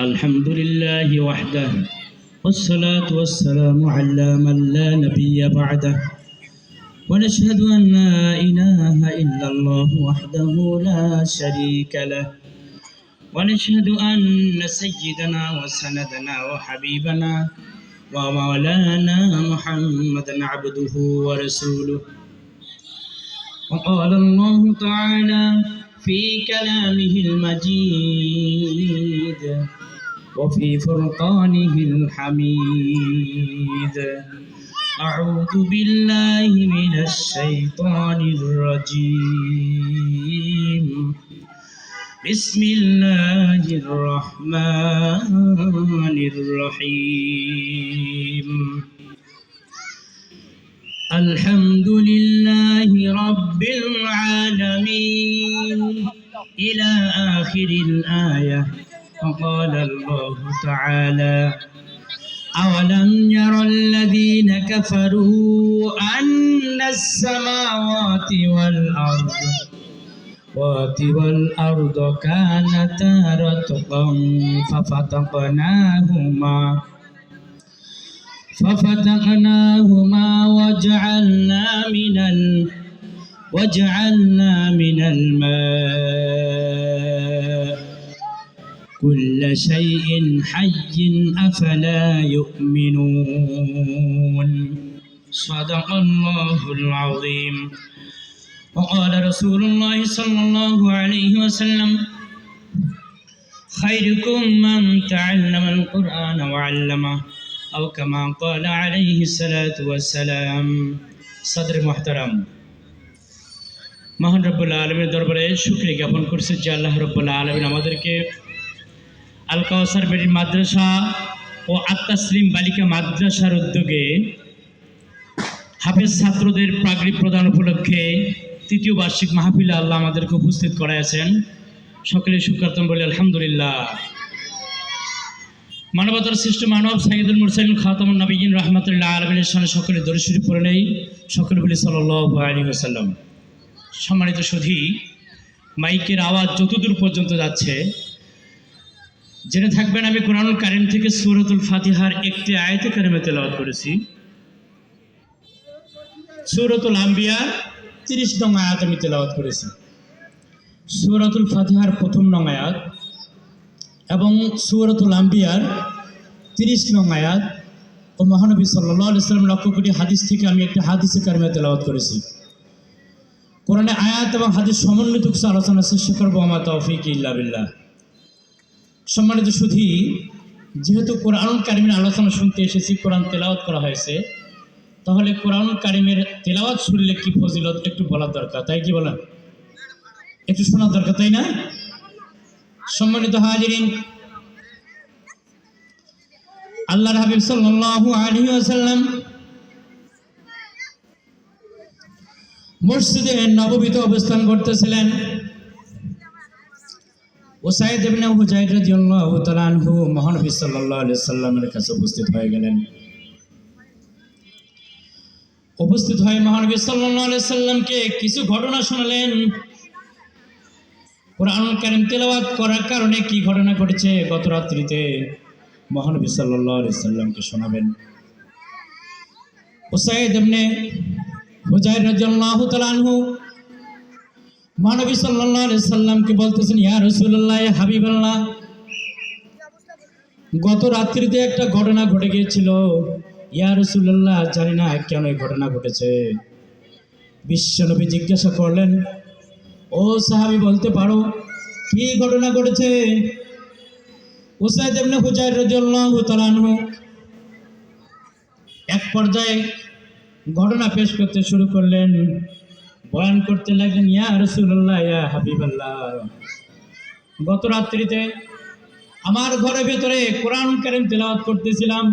الحمد لله وحده والصلاة والسلام على من لا نبي بعده. ونشهد أن لا إله إلا الله وحده لا شريك له. ونشهد أن سيدنا وسندنا وحبيبنا ومولانا محمدا عبده ورسوله. وقال الله تعالى في كلامه المجيد وفي فرقانه الحميد. أعوذ بالله من الشيطان الرجيم. بسم الله الرحمن الرحيم. الحمد لله رب العالمين. إلى آخر الآية. وقال الله تعالى أولم ير الذين كفروا أن السماوات والأرض والأرض كانتا رتقا ففتقناهما ففتقناهما وجعلنا من ال وجعلنا من الماء كل شيء حي أفلا يؤمنون صدق الله العظيم وقال رسول الله صلى الله عليه وسلم خيركم من تعلم القرآن وعلمه أو كما قال عليه الصلاة والسلام صدر محترم মহান রব্বুল্লাহ আলমীর দরবারে শুক্রিয়া জ্ঞাপন করছে যে আল্লাহ রব্বুল্লাহ আলমিন আমাদেরকে আল কাউসার বেরি মাদ্রাসা ও আত্মাসলিম বালিকা মাদ্রাসার উদ্যোগে হাফেজ ছাত্রদের প্রাগরি প্রদান উপলক্ষে তৃতীয় বার্ষিক মাহফিলে আল্লাহ আমাদেরকে উপস্থিত করাইয়াছেন। সকলে সুকাতম বলে আলহামদুলিল্লাহ। মানবতার শ্রেষ্ঠ মানব সাইদুল মুরসাইন খাতামুন নবীন রহমতুল্লাহ আলমিনের সামনে সকলে দরশুরি পড়ে নেই, সকলে বলি আসাল্লাম সম্মানিত সুধী, মাইকের আওয়াজ যতদূর পর্যন্ত যাচ্ছে জেনে থাকবেন, আমি কোরআনুল কারিম থেকে সুরতুল ফাতিহার একটি আয়তে কারিমে তেলাওয়াত করেছি। সুরতুল আম্বিয়ার তিরিশ নং আয়াত আমি তেলাওয়াত করেছি। সুরতুল ফাতিহার প্রথম নং আয়াত এবং সুরতুল আম্বিয়ার তিরিশ নং আয়াত। ও মহানবী সাল্লাহ ইসলাম লক্ষ কোটি হাদিস থেকে আমি একটি হাদিসে কারিমে তেলাওয়াত করেছি। কোরআনে আয়াত এবং হাদিস সমন্বিত আলোচনা চেষ্টা করব, আমার তৌফিক ইল্লা বিল্লাহ। সম্মানিত সুধী, যেহেতু কোরআন কারিমের আলোচনা শুনতে এসেছি, কোরআন তেলাওয়াত করা হয়েছে, তাহলে কোরআন কারিমের তেলাওয়াত শুনলে কি ফজিলত একটু বলার দরকার, তাই কি বলেন? একটু শোনার দরকার, তাই না? সম্মানিত হাজিরিন, আল্লাহর হাবিব সাল্লাল্লাহু আলাইহি ওয়াসাল্লাম মসজিদে নববীতে অবস্থান করতেছিলেন। ওসাইদ ইবনে হুজাইর রাদিয়াল্লাহু তাআলা আনহু মহানবী সাল্লাল্লাহু আলাইহি সাল্লামের কাছে উপস্থিত হয়ে গেলেন। উপস্থিত হয়ে মহানবী সাল্লাল্লাহু আলাইহি সাল্লামকে কিছু ঘটনা শোনালেন। কোরআন কারীম তেলাওয়াত করার কারণে কি ঘটনা ঘটেছে গত রাত্রিতে মহানবী সাল্লাল্লাহু আলাইহি সাল্লামকে শোনাবেন। ওসাইদ ইবনে হুজাইর রাদিয়াল্লাহু তাআলা আনহু আলাইহি সাল্লামকে বলতেছেন, ইয়া রাসূলুল্লাহ ইয়া হাবিবাল্লাহ, গত রাত্রিতে একটা ঘটনা ঘটে গিয়েছিল। ইয়া রাসূলুল্লাহ, জানি না কেন এই ঘটনা ঘটেছে। বিশ্বনবী জিজ্ঞাসা করলেন, ও সাহাবী, বলতে পারো কি ঘটনা ঘটেছে? উসাইদ ইবনে হুজাইর রাদিয়াল্লাহু এক পর্যায়ে ঘটনা পেশ করতে শুরু করলেন। বয়ান করতে লাগলেন, ইয়া রসুল্লাহ ইয়া হাবিবাল্লাহ। গত রাত্রিতে আমার ঘরের ভেতরে কোরআন কারিম তেলাওয়াত করতেছিলাম।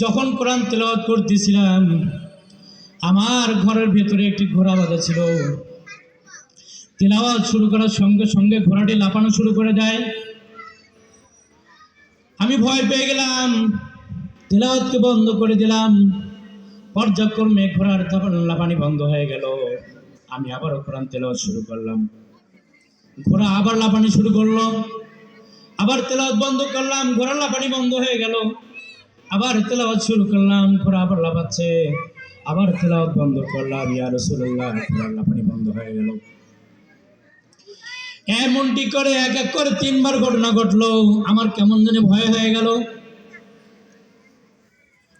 যখন কোরআন তেলাওয়াত করতেছিলাম, আমার ঘরের ভেতরে একটি ঘোড়া বাঁধা ছিল। তেলাওয়াত শুরু করার সঙ্গে সঙ্গে ঘোড়াটি লাফানো শুরু করে দেয়। আমি ভয় পেয়ে গেলাম, তেলাওয়াতকে বন্ধ করে দিলাম। পর্যায়ক্রমে ঘোড়ার লাফানি বন্ধ হয়ে গেল। আমি আবারও কোরআন তেলাওয়াত শুরু করলাম। ঘোড়া আবার লাফানি শুরু করল। আবার আবার তেলাওয়াত বন্ধ করলাম ঘোড়া লাফানি বন্ধ হয়ে গেল। আবার তেলাওয়াত শুরু করলাম, ঘোড়া আবার লাফাচ্ছে। আবার তেলাওয়াত বন্ধ করলাম, ইয়া রসুল্লাহ ঘোড়া লাফানি বন্ধ হয়ে গেল। এমনটি করে এক এক করে তিনবার ঘটনা ঘটলো। আমার কেমন জানি ভয় হয়ে গেল।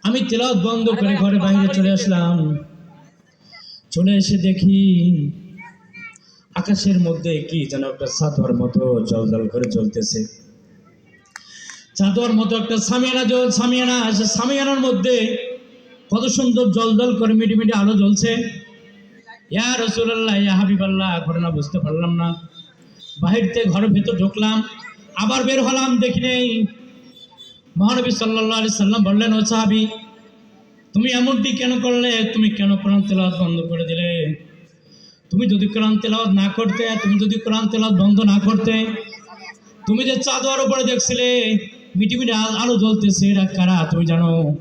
আমি তেলাওয়াত বন্ধ করে ঘরে বাইরে চলে আসলাম। চলে এসে দেখি আকাশের মধ্যে কি যেন একটা সাদর মতো জল জল করে জ্বলতেছে। চাদর মতো একটা সামিয়ানা জল সামিয়ানা সে সামিয়ানার মধ্যে কত সুন্দর জল জল করে মিটি মিটি আলো জ্বলছে। ইয়া রসুল্লাহ ইয়া হাবিবাল্লাহ ঘটনা বুঝতে পারলাম না। বাহির থেকে ঘরের ভেতর ঢুকলাম আবার বের হলাম দেখি নেই। মহানবী সাল্লাহ সাল্লাম বললেন, ও সাহাবি, তুমি এমনটি কেন করলে? তুমি কেন কোরআন তেলাওয়াত বন্ধ করে দিলে? তুমি যদি কোরআন তেলাওয়াত না করতে, তুমি যদি কোরআন তেলাওয়াত বন্ধ না করতে, তুমি যে চাঁদোয়ার উপরে দেখছিলে, মিটি মিটি আ- আলো জ্বলতেছে, এরা কারা? তুমি জানো?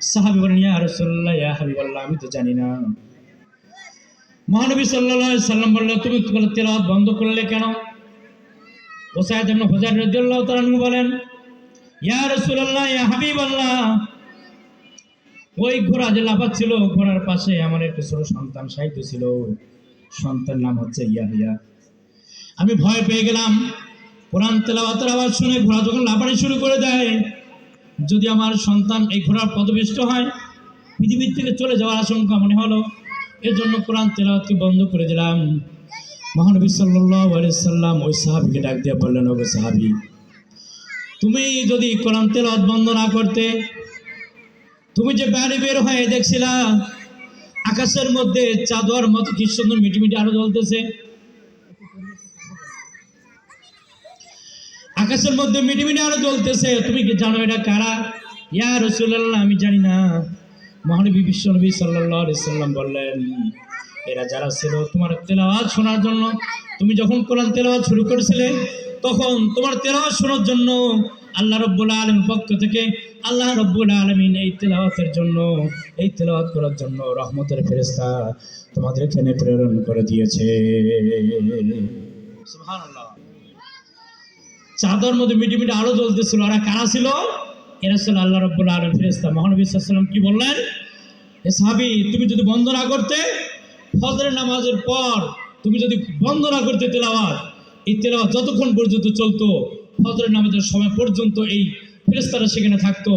সাহাবি বলেন ইয়া রসুল্লাহ ইয়া হাবি হাবিবাল্লাহ, আমি তো জানি না। মহানবী সাল্লাহ সাল্লাম বলল তুমি তেলাওয়াত বন্ধ করলে কেন? ওসায়দ হুজার রাদিয়াল্লাহু তাআলা বলেন ইয়া রাসূলুল্লাহ, ইয়া হাবিবাল্লাহ। ওই ঘোড়া যে লাফাচ্ছিল, ঘোড়ার পাশে আমার একটা ছোট সন্তান সাহিত্য ছিল। সন্তান নাম হচ্ছে ইয়াহিয়া। আমি ভয় পেয়ে গেলাম। কোরআন তেলাওয়াতের আওয়াজ শুনে ঘোড়া যখন লাফানি শুরু করে দেয়, যদি আমার সন্তান এই ঘোড়ার পদবিষ্ট হয়, পৃথিবীর থেকে চলে যাওয়ার আশঙ্কা মনে হলো এর জন্য কোরআন তেলাওয়াতকে বন্ধ করে দিলাম। মহানবী আলাইহি সাল্লাম ওই সাহাবীকে ডাক দিয়ে বললেন, ওগো সাহাবী তুমি যদি কোরআন তেলাওয়াত বন্ধ না করতে, তুমি যে বাইরে বের হয়ে দেখছিলা, আকাশের মধ্যে চাঁদোয়ার মতো কি সুন্দর মিটি মিটি আলো জ্বলতেছে। আকাশের মধ্যে মিটি মিটি আলো জ্বলতেছে, তুমি কি জানো এটা কারা? ইয়া রসুল্লাহ আমি জানি না। মহানবী বিশ্বনবী সাল্লাম বললেন, এরা যারা ছিল তোমার তেলাওয়াত শোনার জন্য, তুমি যখন কোরআন তেলাওয়াত শুরু করেছিলে তখন তোমার তেলাওয়াত শোনার জন্য আল্লাহ রব্বুল আলম পক্ষ থেকে আল্লাহ রব্বুল আলমিন এই তেলাওয়াতের জন্য, এই তেলাওয়াত করার জন্য রহমতের ফেরেস্তা তোমাদের এখানে প্রেরণ করে দিয়েছে। চাদর মধ্যে মিটি মিটি আলো জ্বলতেছিল। ওরা কারা ছিল? এরা ছিল আল্লাহ রব্বুল আলম ফেরেস্তা মহানবী সাল্লাম কি বললেন? এ সাহাবি, তুমি যদি বন্ধ না করতে, ফজরের নামাজের পর তুমি যদি বন্ধ না করতে তেলাওয়াত এই যতক্ষণ পর্যন্ত চলতো, ফজরের নামাজের সময় পর্যন্ত এই ফেরেস্তারা সেখানে থাকতো।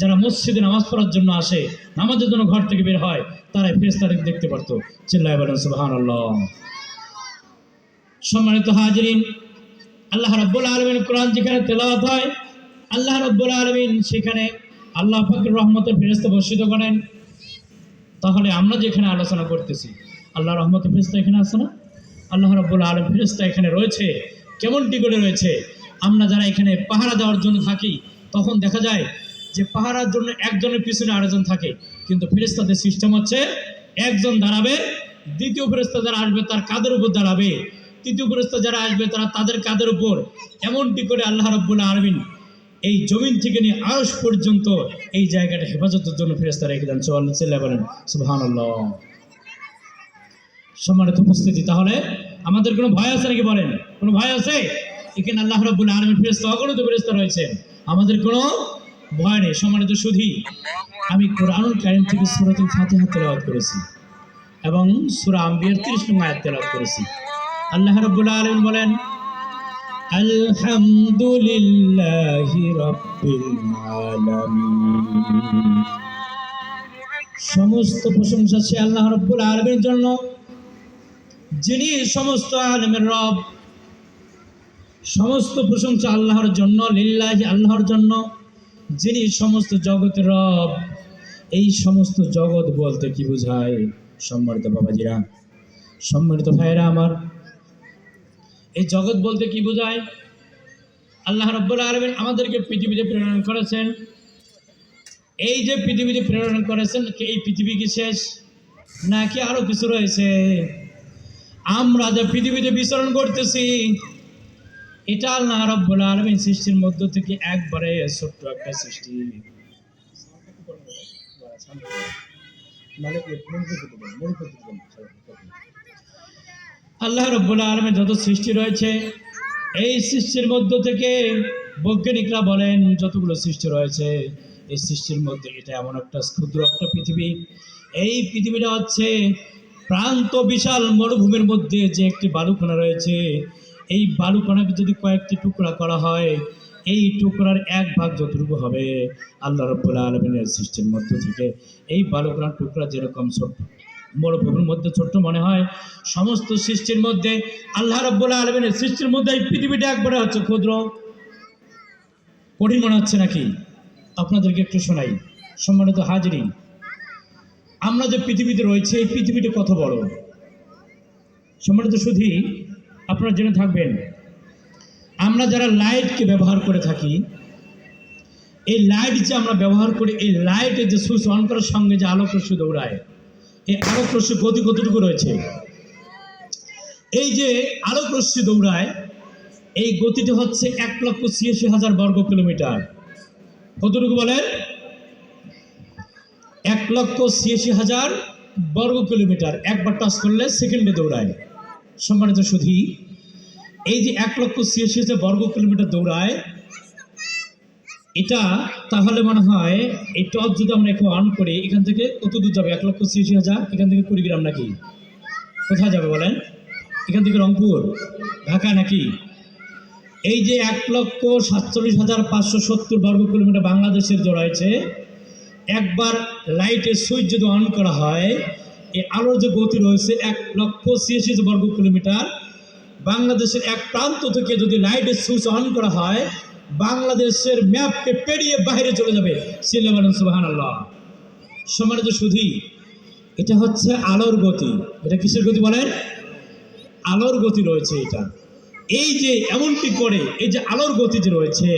যারা মসজিদে নামাজ পড়ার জন্য আসে, নামাজের জন্য ঘর থেকে বের হয় তারা ফেরেস্তারা দেখতে পারতো। চিল্লায় বলেন সুবাহান আল্লাহ সম্মানিত হাজরিন, আল্লাহ রব্বুল আলমিন কোরআন যেখানে তেলাওয়াত হয়, আল্লাহ রব্বুল আলমিন সেখানে আল্লাহ পাকের রহমতের ফেরেস্তা বর্ষিত করেন। তাহলে আমরা যেখানে আলোচনা করতেছি আল্লাহ রহমতের ফেরেস্তা এখানে আছে না? আল্লাহ রব্বুল আলম ফেরেস্তা এখানে রয়েছে। কেমনটি করে রয়েছে? আমরা যারা এখানে পাহারা দেওয়ার জন্য থাকি, তখন দেখা যায় যে পাহারার জন্য একজনের পিছনে আরেকজন থাকে। কিন্তু ফেরেস্তাদের সিস্টেম হচ্ছে, একজন দাঁড়াবে, দ্বিতীয় ফেরেস্তা যারা আসবে তার কাদের উপর দাঁড়াবে। তৃতীয় ফেরেস্তা যারা আসবে তারা তাদের কাদের উপর। এমনটি করে আল্লাহ রব্বুল আলমিন এই জমিন থেকে নিয়ে আরস পর্যন্ত এই জায়গাটা হেফাজতের জন্য ফেরেস্তা রেখে দেন। সোয়াল্লা চিল্লা বলেন সুবহান সম্মানিত উপস্থিতি। তাহলে আমাদের কোনো ভয় আছে নাকি বলেন? কোনো ভয় আছে? এখানে আল্লাহ রব্বুল আলমীর ফেরেস্তা অগণিত ফেরেস্তা রয়েছে। আমাদের কোনো ভয় নেই, সম্মানিত সুধি। আমি কোরআনুল কারিম থেকে সুরাতুল ফাতিহা তেলাওয়াত করেছি এবং সূরা আম্বিয়ার 30 নং আয়াত তেলাওয়াত করেছি। আল্লাহ রাব্বুল আলামিন বলেন, আলহামদুলিল্লাহি রাব্বিল আলামিন। সমস্ত প্রশংসা সে আল্লাহ রাব্বুল আলামিনের জন্য। যিনি সমস্ত আলমের রব, সমস্ত প্রশংসা আল্লাহর জন্য, লিল্লাহি আল্লাহর জন্য, যিনি সমস্ত জগতের রব, এই সমস্ত জগৎ বলতে কি বোঝায়? সম্মানিত বাবাজিরা, সম্মানিত ভাইয়েরা আমার, এই জগৎ বলতে কি বোঝায়? আল্লাহ রব্বুল আলমিন আমাদেরকে পৃথিবীতে প্রেরণ করেছেন। এই যে পৃথিবীতে প্রেরণ করেছেন এই পৃথিবী কি শেষ? নাকি আরও কিছু রয়েছে? আমরা যে পৃথিবীতে বিচরণ করতেছি এটা আল্লাহ রব্বুল আলমিন সৃষ্টির মধ্য থেকে একবারে ছোট্ট একটা সৃষ্টি। আল্লাহ রব্বুল আলমের যত সৃষ্টি রয়েছে, এই সৃষ্টির মধ্য থেকে বৈজ্ঞানিকরা বলেন যতগুলো সৃষ্টি রয়েছে, এই সৃষ্টির মধ্যে এটা এমন একটা ক্ষুদ্র একটা পৃথিবী। এই পৃথিবীটা হচ্ছে প্রান্ত বিশাল মরুভূমির মধ্যে যে একটি বালুকণা রয়েছে, এই বালুকণাকে যদি কয়েকটি টুকরা করা হয়, এই টুকরার এক ভাগ যতটুকু হবে, আল্লাহ রব্বুল আলমিনের সৃষ্টির মধ্য থেকে। এই বালুকণার টুকরা যেরকম ছোট মরুভূমির মধ্যে ছোট্ট মনে হয়, সমস্ত সৃষ্টির মধ্যে, আল্লাহ রব্বুল আলমিনের সৃষ্টির মধ্যে এই পৃথিবীটা একবারে হচ্ছে ক্ষুদ্র। কঠিন মনে হচ্ছে নাকি? আপনাদেরকে একটু শোনাই। সম্মানিত হাজিরিন আমরা যে পৃথিবীতে রয়েছে, এই পৃথিবীটা কত বড়? সম্মানিত শুধু আপনারা জেনে থাকবেন, আমরা যারা লাইটকে ব্যবহার করে থাকি, এই লাইট যে আমরা ব্যবহার করি, এই লাইটের যে সুইচ অন করার সঙ্গে যে আলোক রশ্মি দৌড়ায়, এই আলোক রশ্মি গতি কতটুকু রয়েছে? এই যে আলোক রশ্মি দৌড়ায়, এই গতিটা হচ্ছে এক লক্ষ ছিয়াশি হাজার বর্গ কিলোমিটার কতটুকু বলেন? এক লক্ষ ছিয়াশি হাজার বর্গ কিলোমিটার। একবার টাচ করলে সেকেন্ডে দৌড়ায়। সম্মানিত সুধী, এই যে এক লক্ষ ছিয়াশি হাজার বর্গ কিলোমিটার দৌড়ায়, এটা তাহলে মনে হয় এই টর্চ যদি আমরা একটু অন করি, এখান থেকে কত দূর যাবে? এক লক্ষ ছিয়াশি হাজার? এখান থেকে কুড়িগ্রাম নাকি? কোথায় যাবে বলেন? এখান থেকে রংপুর, ঢাকা নাকি? এই যে এক লক্ষ সাতচল্লিশ হাজার পাঁচশো সত্তর বর্গ কিলোমিটার বাংলাদেশের রয়েছে একবার লাইটের সুইচ যদি অন করা হয়, এই আলোর যে গতি রয়েছে এক লক্ষ ছিয়াশি বর্গ কিলোমিটার, বাংলাদেশের এক প্রান্ত থেকে যদি লাইটের সুইচ অন করা হয়, বাংলাদেশের ম্যাপকে পেরিয়ে বাইরে চলে যাবে। আল্লাহ সম্মানিত সুধী, এটা হচ্ছে আলোর গতি। এটা কিসের গতি বলেন? আলোর গতি রয়েছে এটা। এই যে এমনটি করে, এই যে আলোর গতি যে রয়েছে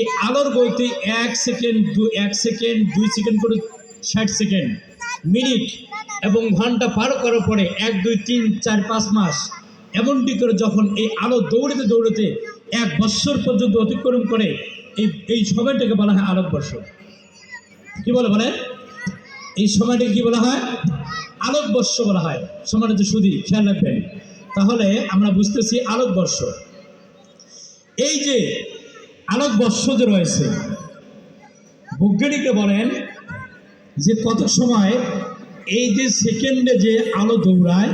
এই আলোর গতি এক সেকেন্ড, দু এক সেকেন্ড, দুই সেকেন্ড করে ষাট সেকেন্ড, মিনিট এবং ঘণ্টা পার করার পরে এক, দুই, তিন, চার, পাঁচ মাস। এমনটি করে যখন এই আলো দৌড়াতে দৌড়াতে এক বৎসর পর্যন্ত অতিক্রম করে, এই এই সময়টাকে বলা হয় আলোকবর্ষ। কি বলে বলে এই সময়টাকে কি বলা হয়? আলোকবর্ষ বলা হয়। সময়টা তো শুধু খেয়াল রাখবেন। তাহলে আমরা বুঝতেছি আলোকবর্ষ। এই যে আলোকবর্ষ যে রয়েছে বৈজ্ঞানিকরা বলেন যে কত সময় এই যে সেকেন্ডে যে আলো দৌড়ায়,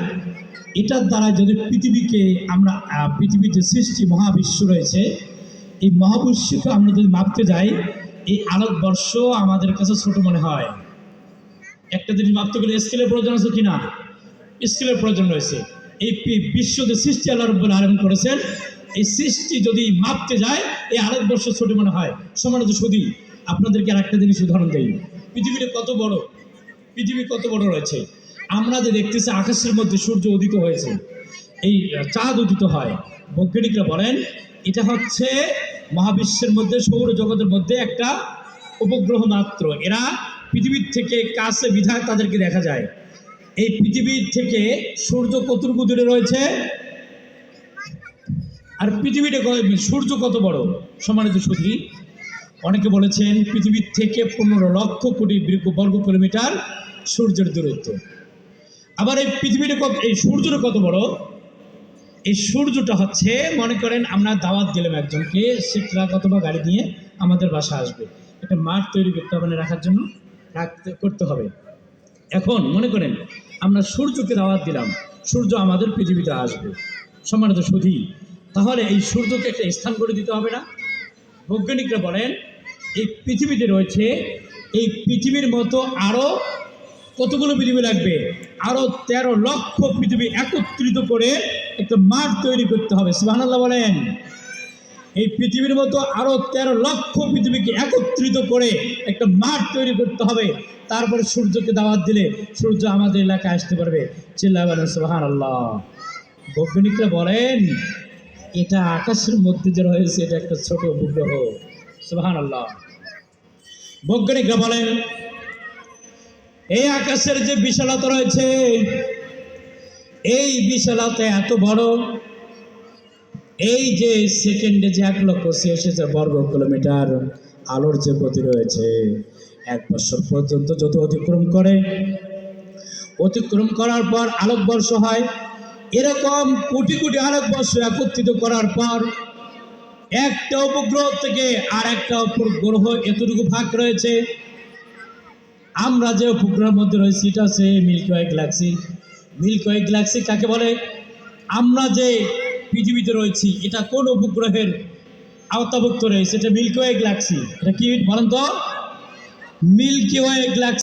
এটার দ্বারা যদি পৃথিবীকে আমরা পৃথিবীর যে সৃষ্টি মহাবিশ্ব রয়েছে, এই মহাবিশ্বকে আমরা যদি মাপতে যাই, এই আলোকবর্ষ আমাদের কাছে ছোট মনে হয়। একটা জিনিস মাপতে গেলে স্কেলের প্রয়োজন আছে কিনা? স্কেলের প্রয়োজন রয়েছে। এই বিশ্ব যে সৃষ্টি আল্লাহ রব্বুল আলম করেছেন এই সৃষ্টি যদি মাপতে যায়, এই আলোকবর্ষ ছোট মনে হয়। সমানত শুধু আপনাদেরকে আর একটা জিনিস উদাহরণ দেই। পৃথিবীটা কত বড়? পৃথিবী কত বড় রয়েছে? আমরা যে দেখতেছি, আকাশের মধ্যে সূর্য উদিত হয়েছে। এই চাঁদ উদিত হয়। বৈজ্ঞানিকরা বলেন, এটা হচ্ছে মহাবিশ্বের মধ্যে সৌর জগতের মধ্যে একটা উপগ্রহ মাত্র। এরা পৃথিবীর থেকে কাছে বিধায় তাদেরকে দেখা যায়। এই পৃথিবীর থেকে সূর্য কতটুকু দূরে রয়েছে? আর পৃথিবীটা সূর্য কত বড়? সমানিত সুধী, অনেকে বলেছেন পৃথিবীর থেকে পনেরো লক্ষ কোটি বর্গ- বর্গ কিলোমিটার সূর্যের দূরত্ব। আবার এই পৃথিবীটা কত এই সূর্যটা কত বড়? এই সূর্যটা হচ্ছে, মনে করেন আমরা দাওয়াত দিলাম একজনকে, সে ট্রাক অথবা গাড়ি নিয়ে আমাদের বাসা আসবে। একটা মাঠ তৈরি করতে হবে রাখার জন্য? রাখতে, করতে হবে। এখন মনে করেন আমরা সূর্যকে দাওয়াত দিলাম, সূর্য আমাদের পৃথিবীতে আসবে। সম্মানিত সুধী তাহলে এই সূর্যকে একটা স্থান করে দিতে হবে না। বৈজ্ঞানিকরা বলেন, এই পৃথিবীতে রয়েছে, এই পৃথিবীর মতো আরও কতগুলো পৃথিবী লাগবে? আরও তেরো লক্ষ পৃথিবী একত্রিত করে একটা মাঠ তৈরি করতে হবে। সুবহানাল্লাহ বলেন, এই পৃথিবীর মতো আরও তেরো লক্ষ পৃথিবীকে একত্রিত করে একটা মাঠ তৈরি করতে হবে। তারপরে সূর্যকে দাওয়াত দিলে সূর্য আমাদের এলাকায় আসতে পারবে। চিল্লা বলেন সুহান আল্লাহ বৈজ্ঞানিকরা বলেন এটা আকাশের মধ্যে যে রয়েছে, এটা একটা ছোট উপগ্রহ। সুহান আল্লাহ বৈজ্ঞানিকরা বলেন, এই আকাশের যে বিশালতা রয়েছে, এই বিশালতা এত বড়, এই যে সেকেন্ডে যে এক লক্ষ ছিয়াশি বর্গ কিলোমিটার আলোর যে গতি রয়েছে, এক বছর পর্যন্ত যত অতিক্রম করে, অতিক্রম করার পর আলোকবর্ষ হয় এরকম কোটি কোটি আলোকবর্ষ একত্রিত করার পর একটা উপগ্রহ থেকে আর একটা উপগ্রহ এতটুকু ভাগ রয়েছে। আমরা যে উপগ্রহের মধ্যে রয়েছি, এটা হচ্ছে milky way galaxy. Milky way galaxy কাকে বলে? আমরা যে পৃথিবীতে রয়েছি, এটা কোন উপগ্রহের আওতাভুক্ত রয়েছে? এটা মিল্কি ওয়ে গ্যালাক্সি। এটা কি বলেন তো? Milky way galaxy.